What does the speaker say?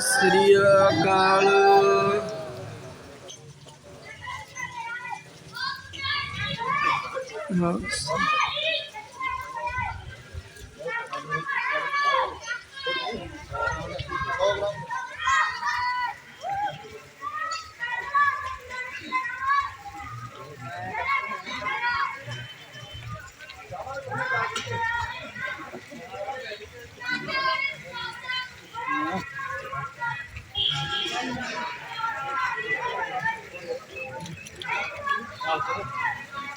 ਸ੍ਰੀ ਅਕਾਲ ਹਾਂ